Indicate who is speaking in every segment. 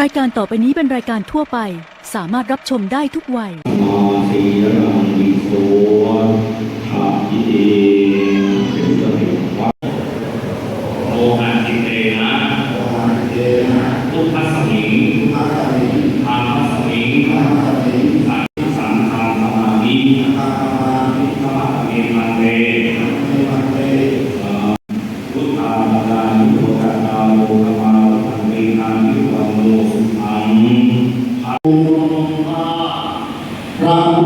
Speaker 1: รายการต่อไปนี้เป็นรายการทั่วไป สามารถรับชมได้ทุกวัย
Speaker 2: มาสีรังวิโสทอ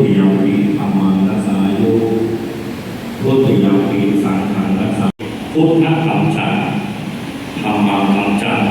Speaker 2: ทยาวีธรรมังรักษาโยพุทยาวีสัง
Speaker 3: ขางรักษาพุทธธรรมจารธรรมังธร
Speaker 2: รมจาร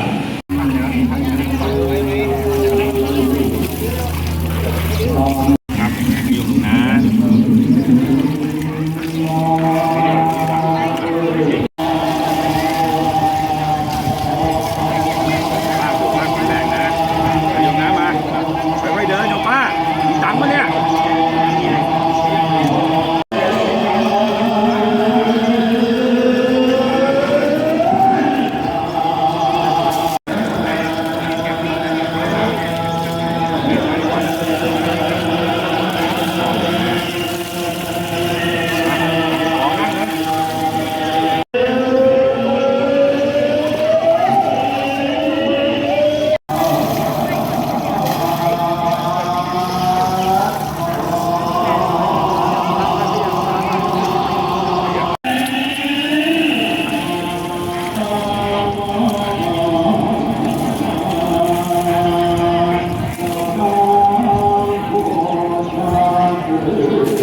Speaker 2: Thank you.